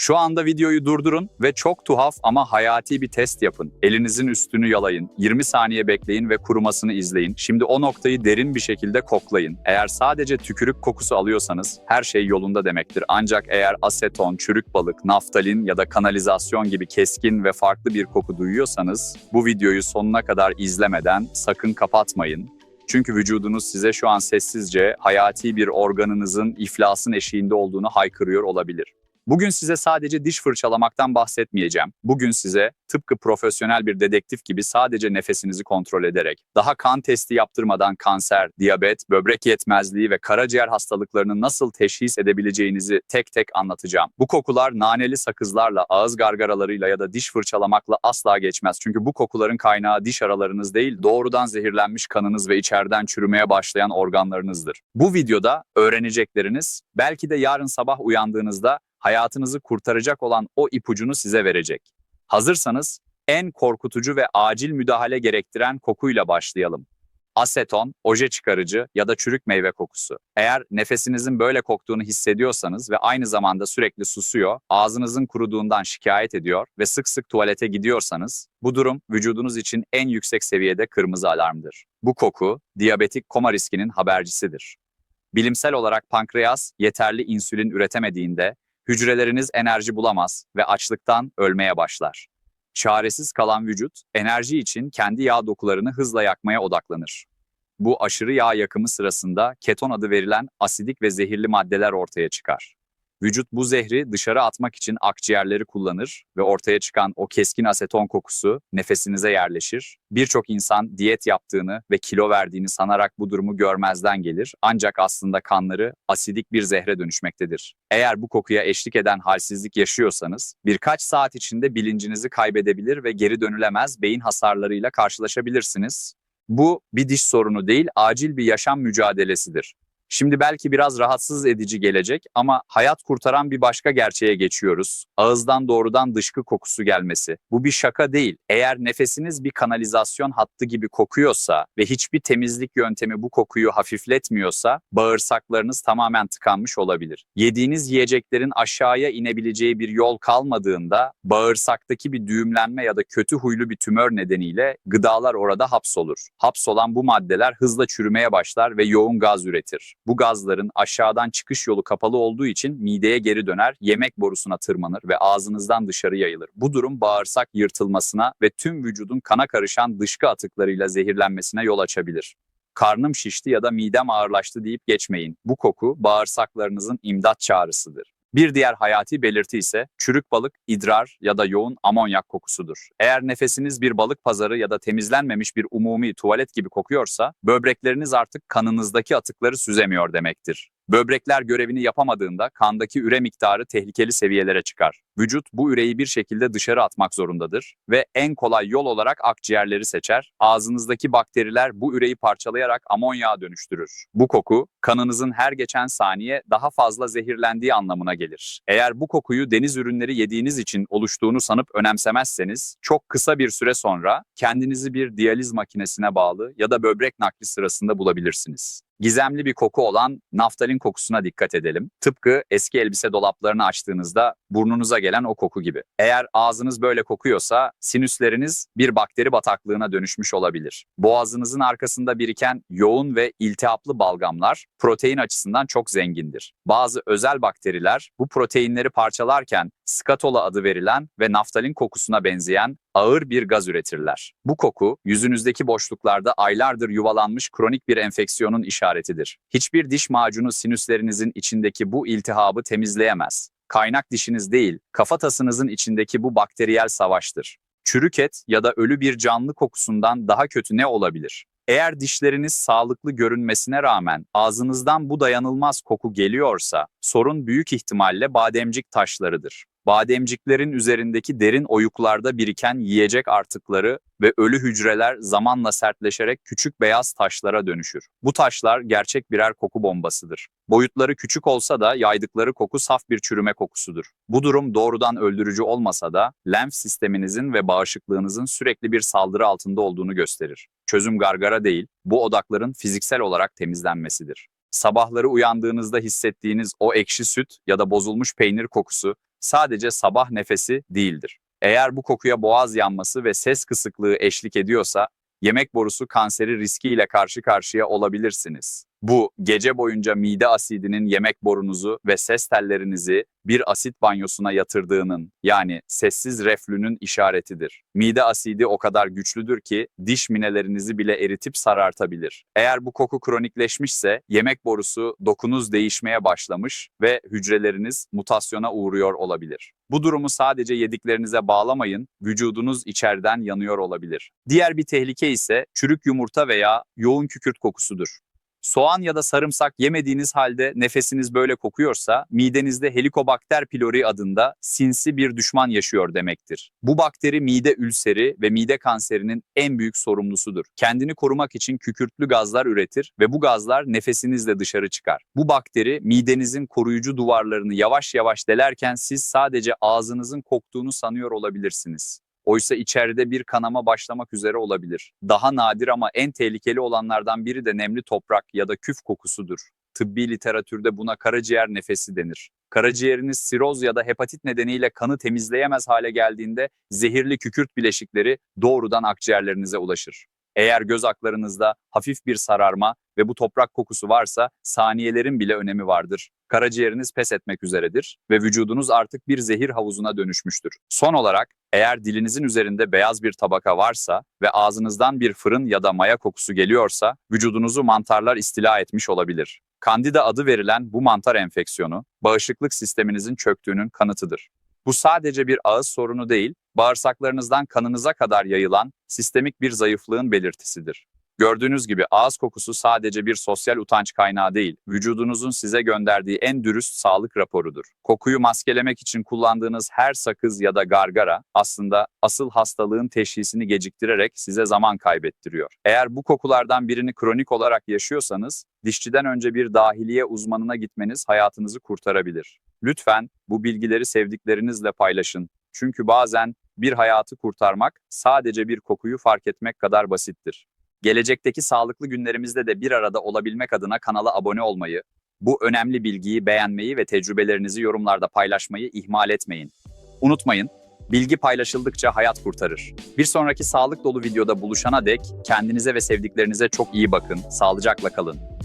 Şu anda videoyu durdurun ve çok tuhaf ama hayati bir test yapın. Elinizin üstünü yalayın, 20 saniye bekleyin ve kurumasını izleyin. Şimdi o noktayı derin bir şekilde koklayın. Eğer sadece tükürük kokusu alıyorsanız her şey yolunda demektir. Ancak eğer aseton, çürük balık, naftalin ya da kanalizasyon gibi keskin ve farklı bir koku duyuyorsanız bu videoyu sonuna kadar izlemeden sakın kapatmayın. Çünkü vücudunuz size şu an sessizce hayati bir organınızın iflasın eşiğinde olduğunu haykırıyor olabilir. Bugün size sadece diş fırçalamaktan bahsetmeyeceğim. Bugün size tıpkı profesyonel bir dedektif gibi sadece nefesinizi kontrol ederek, daha kan testi yaptırmadan kanser, diyabet, böbrek yetmezliği ve karaciğer hastalıklarını nasıl teşhis edebileceğinizi tek tek anlatacağım. Bu kokular naneli sakızlarla, ağız gargaralarıyla ya da diş fırçalamakla asla geçmez. Çünkü bu kokuların kaynağı diş aralarınız değil, doğrudan zehirlenmiş kanınız ve içeriden çürümeye başlayan organlarınızdır. Bu videoda öğrenecekleriniz belki de yarın sabah uyandığınızda hayatınızı kurtaracak olan o ipucunu size verecek. Hazırsanız en korkutucu ve acil müdahale gerektiren kokuyla başlayalım. Aseton, oje çıkarıcı ya da çürük meyve kokusu. Eğer nefesinizin böyle koktuğunu hissediyorsanız ve aynı zamanda sürekli susuyor, ağzınızın kuruduğundan şikayet ediyor ve sık sık tuvalete gidiyorsanız, bu durum vücudunuz için en yüksek seviyede kırmızı alarmdır. Bu koku, diyabetik koma riskinin habercisidir. Bilimsel olarak pankreas yeterli insülin üretemediğinde hücreleriniz enerji bulamaz ve açlıktan ölmeye başlar. Çaresiz kalan vücut, enerji için kendi yağ dokularını hızla yakmaya odaklanır. Bu aşırı yağ yakımı sırasında keton adı verilen asidik ve zehirli maddeler ortaya çıkar. Vücut bu zehri dışarı atmak için akciğerleri kullanır ve ortaya çıkan o keskin aseton kokusu nefesinize yerleşir. Birçok insan diyet yaptığını ve kilo verdiğini sanarak bu durumu görmezden gelir ancak aslında kanları asidik bir zehre dönüşmektedir. Eğer bu kokuya eşlik eden halsizlik yaşıyorsanız birkaç saat içinde bilincinizi kaybedebilir ve geri dönülemez beyin hasarlarıyla karşılaşabilirsiniz. Bu bir diş sorunu değil, acil bir yaşam mücadelesidir. Şimdi belki biraz rahatsız edici gelecek ama hayat kurtaran bir başka gerçeğe geçiyoruz. Ağızdan doğrudan dışkı kokusu gelmesi. Bu bir şaka değil. Eğer nefesiniz bir kanalizasyon hattı gibi kokuyorsa ve hiçbir temizlik yöntemi bu kokuyu hafifletmiyorsa bağırsaklarınız tamamen tıkanmış olabilir. Yediğiniz yiyeceklerin aşağıya inebileceği bir yol kalmadığında bağırsaktaki bir düğümlenme ya da kötü huylu bir tümör nedeniyle gıdalar orada hapsolur. Hapsolan bu maddeler hızla çürümeye başlar ve yoğun gaz üretir. Bu gazların aşağıdan çıkış yolu kapalı olduğu için mideye geri döner, yemek borusuna tırmanır ve ağzınızdan dışarı yayılır. Bu durum bağırsak yırtılmasına ve tüm vücudun kana karışan dışkı atıklarıyla zehirlenmesine yol açabilir. Karnım şişti ya da midem ağırlaştı deyip geçmeyin. Bu koku bağırsaklarınızın imdat çağrısıdır. Bir diğer hayati belirti ise çürük balık, idrar ya da yoğun amonyak kokusudur. Eğer nefesiniz bir balık pazarı ya da temizlenmemiş bir umumi tuvalet gibi kokuyorsa, böbrekleriniz artık kanınızdaki atıkları süzemiyor demektir. Böbrekler görevini yapamadığında kandaki üre miktarı tehlikeli seviyelere çıkar. Vücut bu üreyi bir şekilde dışarı atmak zorundadır ve en kolay yol olarak akciğerleri seçer. Ağzınızdaki bakteriler bu üreyi parçalayarak amonyağa dönüştürür. Bu koku kanınızın her geçen saniye daha fazla zehirlendiği anlamına gelir. Eğer bu kokuyu deniz ürünleri yediğiniz için oluştuğunu sanıp önemsemezseniz çok kısa bir süre sonra kendinizi bir diyaliz makinesine bağlı ya da böbrek nakli sırasında bulabilirsiniz. Gizemli bir koku olan naftalin kokusuna dikkat edelim. Tıpkı eski elbise dolaplarını açtığınızda burnunuza gelen o koku gibi. Eğer ağzınız böyle kokuyorsa sinüsleriniz bir bakteri bataklığına dönüşmüş olabilir. Boğazınızın arkasında biriken yoğun ve iltihaplı balgamlar protein açısından çok zengindir. Bazı özel bakteriler bu proteinleri parçalarken skatola adı verilen ve naftalin kokusuna benzeyen ağır bir gaz üretirler. Bu koku yüzünüzdeki boşluklarda aylardır yuvalanmış kronik bir enfeksiyonun işaretidir. Hiçbir diş macunu sinüslerinizin içindeki bu iltihabı temizleyemez. Kaynak dişiniz değil, kafatasınızın içindeki bu bakteriyel savaştır. Çürük et ya da ölü bir canlı kokusundan daha kötü ne olabilir? Eğer dişleriniz sağlıklı görünmesine rağmen ağzınızdan bu dayanılmaz koku geliyorsa sorun büyük ihtimalle bademcik taşlarıdır. Bademciklerin üzerindeki derin oyuklarda biriken yiyecek artıkları ve ölü hücreler zamanla sertleşerek küçük beyaz taşlara dönüşür. Bu taşlar gerçek birer koku bombasıdır. Boyutları küçük olsa da yaydıkları koku saf bir çürüme kokusudur. Bu durum doğrudan öldürücü olmasa da lenf sisteminizin ve bağışıklığınızın sürekli bir saldırı altında olduğunu gösterir. Çözüm gargara değil, bu odakların fiziksel olarak temizlenmesidir. Sabahları uyandığınızda hissettiğiniz o ekşi süt ya da bozulmuş peynir kokusu Sadece sabah nefesi değildir. Eğer bu kokuya boğaz yanması ve ses kısıklığı eşlik ediyorsa, yemek borusu kanseri riskiyle karşı karşıya olabilirsiniz. Bu, gece boyunca mide asidinin yemek borunuzu ve ses tellerinizi bir asit banyosuna yatırdığının, yani sessiz reflünün işaretidir. Mide asidi o kadar güçlüdür ki diş minelerinizi bile eritip sarartabilir. Eğer bu koku kronikleşmişse, yemek borusu dokunuz değişmeye başlamış ve hücreleriniz mutasyona uğruyor olabilir. Bu durumu sadece yediklerinize bağlamayın, vücudunuz içeriden yanıyor olabilir. Diğer bir tehlike ise çürük yumurta veya yoğun kükürt kokusudur. Soğan ya da sarımsak yemediğiniz halde nefesiniz böyle kokuyorsa, midenizde Helicobacter pylori adında sinsi bir düşman yaşıyor demektir. Bu bakteri mide ülseri ve mide kanserinin en büyük sorumlusudur. Kendini korumak için kükürtlü gazlar üretir ve bu gazlar nefesinizle dışarı çıkar. Bu bakteri midenizin koruyucu duvarlarını yavaş yavaş delerken siz sadece ağzınızın koktuğunu sanıyor olabilirsiniz. Oysa içeride bir kanama başlamak üzere olabilir. Daha nadir ama en tehlikeli olanlardan biri de nemli toprak ya da küf kokusudur. Tıbbi literatürde buna karaciğer nefesi denir. Karaciğeriniz siroz ya da hepatit nedeniyle kanı temizleyemez hale geldiğinde zehirli kükürt bileşikleri doğrudan akciğerlerinize ulaşır. Eğer göz aklarınızda hafif bir sararma ve bu toprak kokusu varsa saniyelerin bile önemi vardır. Karaciğeriniz pes etmek üzeredir ve vücudunuz artık bir zehir havuzuna dönüşmüştür. Son olarak eğer dilinizin üzerinde beyaz bir tabaka varsa ve ağzınızdan bir fırın ya da maya kokusu geliyorsa vücudunuzu mantarlar istila etmiş olabilir. Kandida adı verilen bu mantar enfeksiyonu bağışıklık sisteminizin çöktüğünün kanıtıdır. Bu sadece bir ağız sorunu değil, bağırsaklarınızdan kanınıza kadar yayılan sistemik bir zayıflığın belirtisidir. Gördüğünüz gibi ağız kokusu sadece bir sosyal utanç kaynağı değil, vücudunuzun size gönderdiği en dürüst sağlık raporudur. Kokuyu maskelemek için kullandığınız her sakız ya da gargara aslında asıl hastalığın teşhisini geciktirerek size zaman kaybettiriyor. Eğer bu kokulardan birini kronik olarak yaşıyorsanız, dişçiden önce bir dahiliye uzmanına gitmeniz hayatınızı kurtarabilir. Lütfen bu bilgileri sevdiklerinizle paylaşın. Çünkü bazen bir hayatı kurtarmak sadece bir kokuyu fark etmek kadar basittir. Gelecekteki sağlıklı günlerimizde de bir arada olabilmek adına kanala abone olmayı, bu önemli bilgiyi beğenmeyi ve tecrübelerinizi yorumlarda paylaşmayı ihmal etmeyin. Unutmayın, bilgi paylaşıldıkça hayat kurtarır. Bir sonraki sağlık dolu videoda buluşana dek kendinize ve sevdiklerinize çok iyi bakın, sağlıcakla kalın.